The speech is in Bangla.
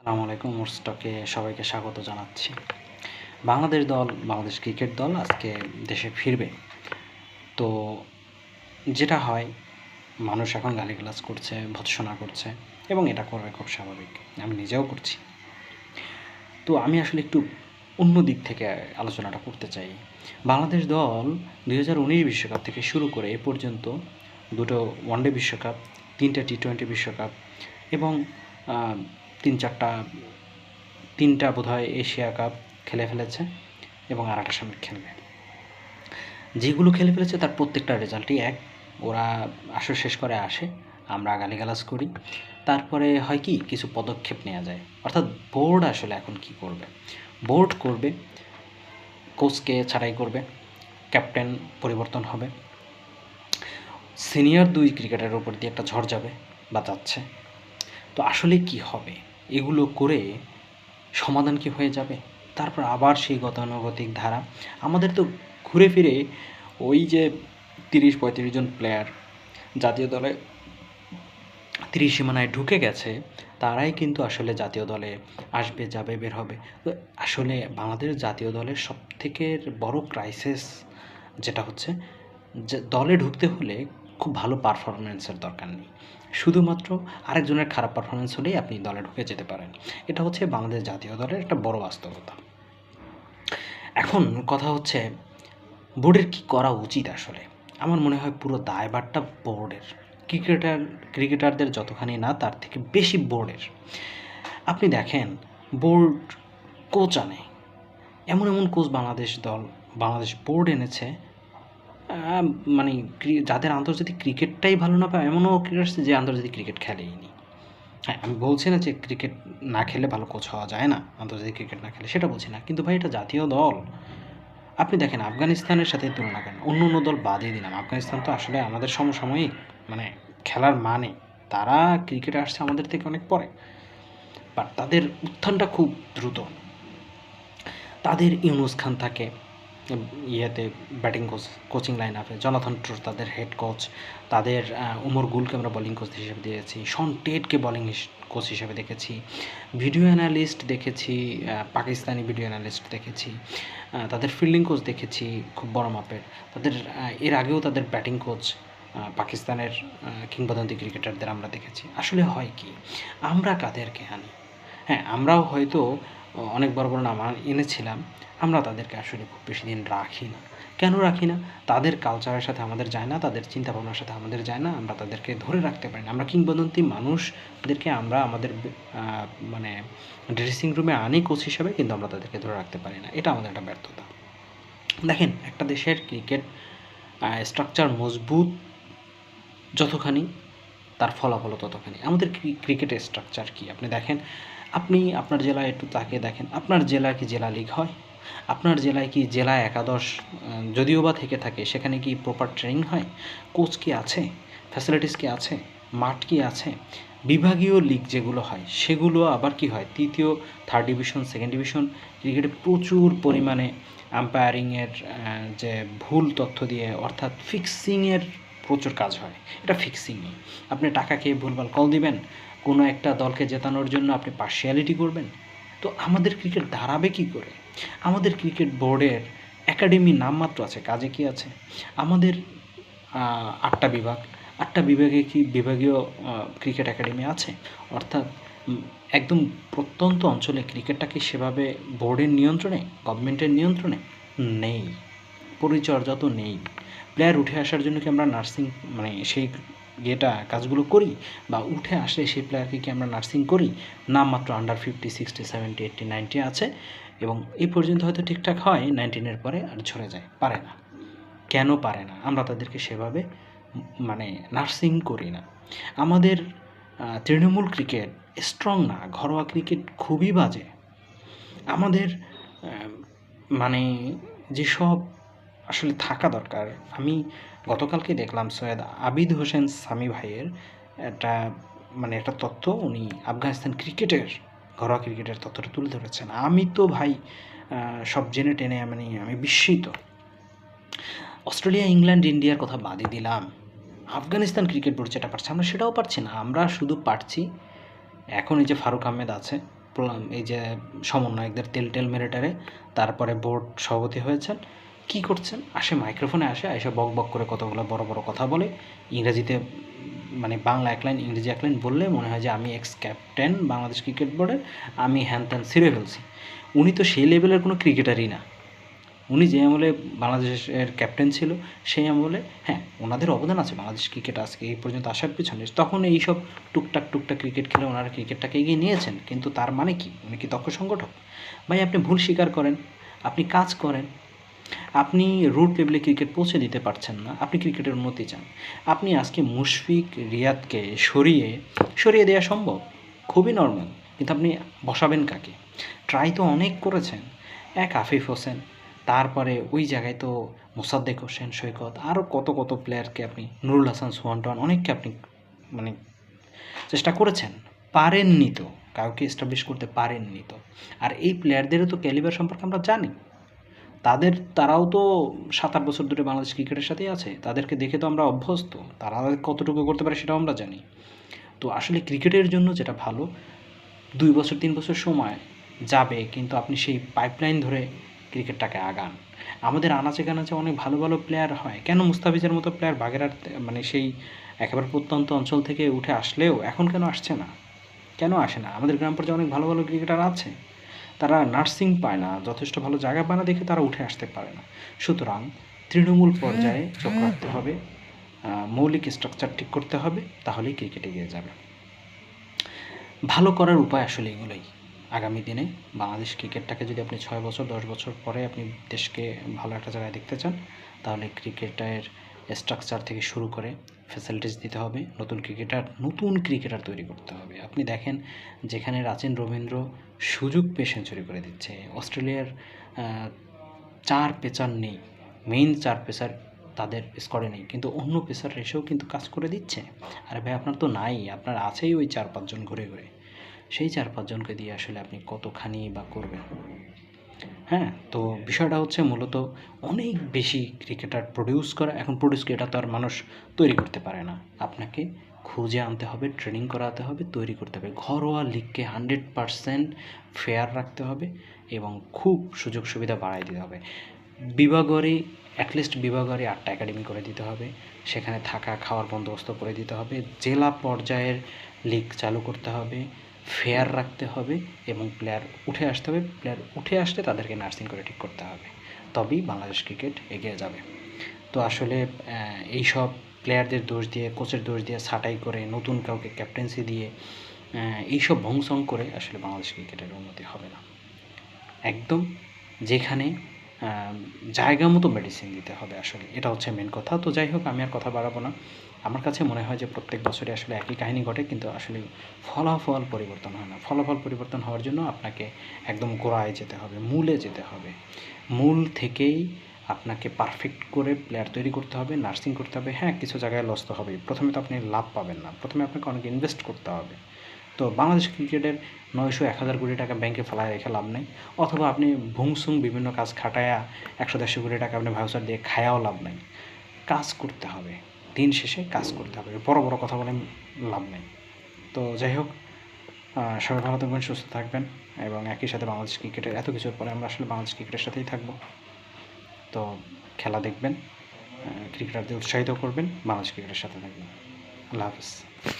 আসসালামু আলাইকুম মোরস্টকে সবাইকে স্বাগত জানাচ্ছি। বাংলাদেশ দল, বাংলাদেশ ক্রিকেট দল আজকে দেশে ফিরবে। তো যেটা হয়, মানুষ এখন গালিগালাজ করছে, ভৎসনা করছে, এবং এটা করবে খুব স্বাভাবিক। আমি নিজেও করছি। তো আমি আসলে একটু অন্য দিক থেকে আলোচনাটা করতে চাই। বাংলাদেশ দল দুই বিশ্বকাপ থেকে শুরু করে এ পর্যন্ত দুটো ওয়ানডে বিশ্বকাপ, তিনটা টি টোয়েন্টি বিশ্বকাপ এবং তিন চারটা, তিনটা বোধহয় এশিয়া কাপ খেলে ফেলেছে এবং আর একটা সামনে খেলবে। যেগুলো খেলে ফেলেছে তার প্রত্যেকটা রেজাল্টই এক। ওরা আসর শেষ করে আসে, আমরা গালিগালাজ করি। তারপরে হয় কি, কিছু পদক্ষেপ নেওয়া যায়। অর্থাৎ বোর্ড আসলে এখন কি করবে? বোর্ড করবে, কোচকে ছাড়াই করবে, ক্যাপ্টেন পরিবর্তন হবে। সিনিয়র দুই ক্রিকেটারের উপর দিয়ে একটা ঝড় যাবে বা যাচ্ছে। তো আসলে কি হবে? এগুলো করে সমাধান কি হয়ে যাবে? তারপর আবার সেই গতানুগতিক ধারা। আমাদের তো ঘুরে ফিরে ওই যে তিরিশ পঁয়ত্রিশ জন প্লেয়ার জাতীয় দলে তিরিশ সীমানায় ঢুকে গেছে, তারাই কিন্তু আসলে জাতীয় দলে আসবে, যাবে, বের হবে। তো আসলে বাংলাদেশ জাতীয় দলের সব থেকে বড় ক্রাইসিস যেটা হচ্ছে যে দলে ঢুকতে হলে খুব ভালো পারফরমেন্সের দরকার নেই। শুধুমাত্র আরেকজনের খারাপ পারফরমেন্স হলেই আপনি দলে ঢুকে যেতে পারেন। এটা হচ্ছে বাংলাদেশ জাতীয় দলের একটা বড় বাস্তবতা। এখন কথা হচ্ছে, বোর্ডের কি করা উচিত আসলে? আমার মনে হয় পুরো দায়ভারটা বোর্ডের। ক্রিকেটার, ক্রিকেটারদের যতখানি না, তার থেকে বেশি বোর্ডের। আপনি দেখেন, বোর্ড কোচ আনে। এমন এমন কোচ বাংলাদেশ দল, বাংলাদেশ বোর্ড এনেছে মানে যাদের আন্তর্জাতিক ক্রিকেটটাই ভালো না পায়, এমনও ক্রিকেট যে আন্তর্জাতিক ক্রিকেট খেলেইনি। হ্যাঁ আমি বলছি না যে ক্রিকেট না খেলে ভালো কোচ হওয়া যায় না, আন্তর্জাতিক ক্রিকেট না খেলে, সেটা বলছি না। কিন্তু ভাই, এটা জাতীয় দল। আপনি দেখেন, আফগানিস্তানের সাথে তুলনা করেন, অন্য অন্য দল বাদই দিলাম। আফগানিস্তান তো আসলে আমাদের সমসাময়িক মানে খেলার মানে। তারা ক্রিকেটে আসছে আমাদের থেকে অনেক পরে। বাট তাদের উত্থানটা খুব দ্রুত। তাদের ইউনুস খান থাকে ইয়েতে ব্যাটিং কোচ কোচিং লাইন আপে জনাথন ট্রুর তাদের হেড কোচ তাদের উমর গুলকে আমরা বোলিং কোচ হিসেবে দিয়েছি শন টেটকে বোলিং কোচ হিসেবে দেখেছি। ভিডিও অ্যানালিস্ট দেখেছি পাকিস্তানি ভিডিও অ্যানালিস্ট দেখেছি। তাদের ফিল্ডিং কোচ দেখেছি, খুব বড় মাপের। তাদের এর আগেও তাদের ব্যাটিং কোচ পাকিস্তানের কিংবদন্তি ক্রিকেটারদের আমরা দেখেছি। আসলে হয় কি? আমরা কাদেরকে আনি? হ্যাঁ আমরাও হয়তো অনেক বড় বড় নাম এনেছিলাম। আমরা তাদেরকে আসলে খুব বেশি দিন রাখি না। কেন রাখি না? তাদের কালচারের সাথে আমাদের যায় না, তাদের চিন্তা ভাবনার সাথে আমাদের যায় না, আমরা তাদেরকে ধরে রাখতে পারি না। আমরা কিংবদন্তি মানুষদেরকে আমরা আমাদের মানে ড্রেসিং রুমে আনি কোচ হিসাবে, কিন্তু আমরা তাদেরকে ধরে রাখতে পারি না। এটা আমাদের একটা ব্যর্থতা। দেখেন, একটা দেশের ক্রিকেট স্ট্রাকচার মজবুত যতখানি, তার ফলাফলও ততখানি। আমাদের ক্রিকেটের স্ট্রাকচার কি? আপনি দেখেন আপনি আপনার জেলায় একটু তাকিয়ে দেখেন, আপনার জেলায় কি জেলা লীগ হয়? আপনার জেলায় কি জেলা একাদশ যদিও বা থেকে থাকে, সেখানে কি প্রপার ট্রেনিং হয়? কোচ কি আছে? ফ্যাসিলিটিস কি আছে? মাঠ কি আছে? বিভাগীয় লিগ যেগুলো হয়, সেগুলো আবার কি হয়? তৃতীয় থার্ড ডিভিশন সেকেন্ড ডিভিশন ক্রিকেটে প্রচুর পরিমাণে আম্পায়ারিংয়ের যে ভুল তথ্য দিয়ে, অর্থাৎ ফিক্সিংয়ের প্রচুর কাজ হয়। এটা ফিক্সিংই আপনি টাকা খেয়ে ভুলভাল কল দিবেন কোনো একটা দলকে জেতানোর জন্য আপনি পার্শিয়ালিটি করবেন? তো আমাদের ক্রিকেট দাঁড়াবে কি করে? আমাদের ক্রিকেট বোর্ডের একাডেমি নামমাত্র আছে, কাজে কি আছে? আমাদের আটটা বিভাগ। আটটা বিভাগে কি বিভাগীয় ক্রিকেট একাডেমি আছে? অর্থাৎ একদম প্রত্যন্ত অঞ্চলে ক্রিকেটটা কি সেভাবে বোর্ডের নিয়ন্ত্রণে গভর্নমেন্টের নিয়ন্ত্রণে? নেই। পরিচর্যা তো নেই। প্লেয়ার উঠে আসার জন্য কি আমরা নার্সিং মানে সেই ইয়েটা কাজগুলো করি বা উঠে আসলে সেই প্লেয়ারকে কি আমরা নার্সিং করি? নামমাত্র under fifty sixty seventy eighty ninety আছে এবং এই পর্যন্ত হয়তো ঠিকঠাক হয় নাইনটিনের পরে আর ঝরে যায়, পারে না। কেন পারে না? আমরা তাদেরকে সেভাবে মানে নার্সিং করি না। আমাদের তৃণমূল ক্রিকেট স্ট্রং না, ঘরোয়া ক্রিকেট খুবই বাজে। আমাদের মানে যেসব আসলে থাকা দরকার। আমি গতকালকে দেখলাম সৈয়দ আবিদ হোসেন সামি ভাইয়ের একটা মানে একটা তথ্য, উনি আফগানিস্তান ক্রিকেটের, ঘরোয়া ক্রিকেটের তথ্যটা তুলে ধরেছেন। আমি তো ভাই সব জেনে টেনে মানে আমি বিস্মিত। অস্ট্রেলিয়া, ইংল্যান্ড, ইন্ডিয়ার কথা বাদই দিলাম। আফগানিস্তান ক্রিকেট বোর্ড যেটা পারছে, আমরা সেটাও পারছি না। আমরা শুধু পারছি, এখন এই যে ফারুক আহমেদ আছে এই যে সমন্বয়কদের তেল টেল মেরে টেরে, তারপরে বোর্ড সভাপতি হয়েছেন। কি করছেন? আসে মাইক্রোফোনে আসে এসে বক বক করে কতগুলো বড় বড় কথা বলে। ইংরেজিতে মানে বাংলা এক লাইন, ইংরেজি এক লাইন বললে মনে হয় যে আমি এক্স ক্যাপ্টেন বাংলাদেশ ক্রিকেট বোর্ডের আমি হ্যান ত্যান ছিঁড়ে ফেলছি। উনি তো সেই লেভেলের কোনো ক্রিকেটারই না। উনি যে আমলে বাংলাদেশের ক্যাপ্টেন ছিল, সেই আমলে হ্যাঁ ওনাদের অবদান আছে, বাংলাদেশ ক্রিকেট আজকে এই পর্যন্ত আসার পিছনে। তখন এইসব টুকটাক টুকটাক ক্রিকেট খেলে ওনারা ক্রিকেটটাকে এগিয়ে নিয়েছেন, কিন্তু তার মানে কি? উনি কি দক্ষ সংগঠক? ভাই, আপনি ভুল স্বীকার করেন, আপনি কাজ করেন আপনি রুট লেভেলে ক্রিকেট পৌঁছে দিতে পারছেন না। আপনি ক্রিকেটের উন্নতি চান। আপনি আজকে মুশফিক, রিয়াদকে সরিয়ে সরিয়ে দেওয়া সম্ভব? খুবই নর্মাল কিন্তু আপনি বসাবেন কাকে? ট্রাই তো অনেক করেছেন। এক আফিফ হোসেন, তারপরে ওই জায়গায় তো মোসাদ্দেক হোসেন, সৈকত আরও কত কত প্লেয়ারকে আপনি, নুরুল হাসান সোহানটন অনেককে আপনি মানে চেষ্টা করেছেন। পারেননি তো। কাউকে এস্টাবলিশ করতে পারেননি তো। আর এই প্লেয়ারদেরও তো ক্যালিবার সম্পর্কে আমরা জানি। তাদের, তারাও তো সাত আট বছর ধরে বাংলাদেশ ক্রিকেটের সাথেই আছে। তাদেরকে দেখে তো আমরা অভ্যস্ত। তারা কতটুকু করতে পারে সেটাও আমরা জানি। তো আসলে ক্রিকেটের জন্য যেটা ভালো, দুই বছর, তিন বছর সময় যাবে, কিন্তু আপনি সেই পাইপলাইন ধরে ক্রিকেটটাকে আগান। আমাদের আনাচে কানাচে অনেক ভালো ভালো প্লেয়ার হয়। কেন মুস্তাফিজের মতো প্লেয়ার বাগেরহাট মানে সেই একেবারে প্রত্যন্ত অঞ্চল থেকে উঠে আসলেও এখন কেন আসছে না? কেন আসে না? আমাদের গ্রাম পর্যায়ে অনেক ভালো ভালো ক্রিকেটার আছে। তারা নার্সিং পায় না, যথেষ্ট ভালো জায়গা পায় না দেখে তারা উঠে আসতে পারে না। সুতরাং তৃণমূল পর্যায়ে চোখ রাখতে হবে মৌলিক স্ট্রাকচার ঠিক করতে হবে, তাহলেই ক্রিকেট এগিয়ে যাবে। ভালো করার উপায় আসলে এগুলোই। আগামী দিনে বাংলাদেশ ক্রিকেটটাকে যদি আপনি ছয় বছর, দশ বছর পরে আপনি দেশকে ভালো একটা জায়গায় দেখতে চান, তাহলে ক্রিকেটের স্ট্রাকচার থেকে শুরু করে ফ্যাসিলিটিস দিতে হবে, নতুন ক্রিকেটার নতুন ক্রিকেটার তৈরি করতে হবে। আপনি দেখেন যেখানে রাচিন রবীন্দ্র সুযোগ পেয়ে সেঞ্চুরি করে দিচ্ছে। অস্ট্রেলিয়ার চার পেচার নেই মেইন চার পেসার তাদের স্কোরে নেই, কিন্তু অন্য পেসার এসেও কিন্তু কাজ করে দিচ্ছে। আরে ভাই, আপনার তো নাই, আপনার আছেই ওই চার পাঁচজন ঘুরে ঘুরে। সেই চার পাঁচজনকে দিয়ে আসলে আপনি কতখানি বা করবেন? হ্যাঁ তো বিষয়টা হচ্ছে মূলত অনেক বেশি ক্রিকেটার প্রডিউস করা, এখন প্রডিউস এটা তো আর মানুষ তৈরি করতে পারে না। আপনাকে খুঁজে আনতে হবে ট্রেনিং করাতে হবে, তৈরি করতে হবে। ঘরোয়া লিগকে হান্ড্রেড পারসেন্ট ফেয়ার রাখতে হবে এবং খুব সুযোগ সুবিধা বাড়াই দিতে হবে। বিভাগরে অ্যাটলিস্ট বিভাগরে আটটা একাডেমি করে দিতে হবে। সেখানে থাকা, খাওয়ার বন্দোবস্ত করে দিতে হবে। জেলা পর্যায়ের লিগ চালু করতে হবে। ফেয়ার রাখতে হবে এবং প্লেয়ার উঠে আসতে হবে। প্লেয়ার উঠে আসলে তাদেরকে নার্সিং করে ঠিক করতে হবে। তবেই বাংলাদেশ ক্রিকেট এগিয়ে যাবে। তো আসলে এই সব প্লেয়ারদের দোষ দিয়ে কোচের দোষ দিয়ে ছাঁটাই করে, নতুন কাউকে ক্যাপ্টেন্সি দিয়ে এইসব ভংসং করে আসলে বাংলাদেশ ক্রিকেটের উন্নতি হবে না। একদম যেখানে জায়গা মতো মেডিসিন দিতে হবে আসলে। এটা হচ্ছে মেন কথা। তো যাই হোক, আমি আর কথা বাড়াবো না। আমার কাছে মনে হয় যে প্রত্যেক বছরই আসলে একই কাহিনী ঘটে, কিন্তু আসলে ফলাফল পরিবর্তন হয় না। ফলাফল পরিবর্তন হওয়ার জন্য আপনাকে একদম গোড়ায় যেতে হবে, মূলে যেতে হবে। মূল থেকেই আপনাকে পারফেক্ট করে প্লেয়ার তৈরি করতে হবে নার্সিং করতে হবে। হ্যাঁ কিছু জায়গায় লস তো হবেই। প্রথমে তো আপনি লাভ পাবেন না। প্রথমে আপনাকে অনেক ইনভেস্ট করতে হবে। তো বাংলাদেশ ক্রিকেটের নয়শো এক হাজার কোটি টাকা ব্যাংকে ফেলায় রেখে লাভ নেই। অথবা আপনি ভুংসুং বিভিন্ন কাজ খাটায়া একশো দেড়শো কোটি টাকা আপনি ভাউচার দিয়ে খায়াও লাভ নেই। কাজ করতে হবে। দিন শেষে কাজ করতে হবে। বড় বড় কথা বলে লাভ নেই। তো যাই হোক সবাই ভালো থাকবেন, সুস্থ থাকবেন এবং একই সাথে বাংলাদেশ ক্রিকেটের এত কিছুর পরে আমরা আসলে বাংলাদেশ ক্রিকেটের সাথেই থাকব। তো খেলা দেখবেন ক্রিকেটারদের উৎসাহিত করবেন, বাংলাদেশ ক্রিকেটের সাথে থাকবেন। আল্লাহ হাফিজ।